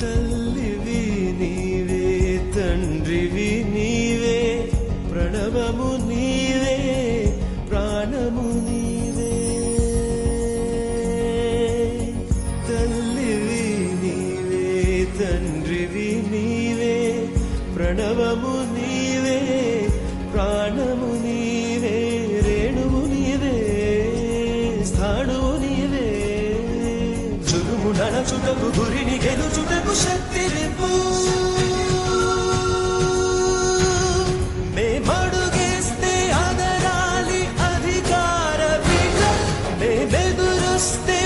తల్లివి నీవే తండ్రివి నీవే ప్రణవము నీవే ప్రాణము నీవే. తల్లివి నీవే తండ్రివి నీవే ప్రణవము నీవే ప్రాణము నీవే రేణువు నీవే స్థాణువు తడచుటకు గురిని గెలుచుటకు శక్తి నింపు. మేమడుగేస్తే అదరాలి అధికార పీఠం. మేమెదురుస్తే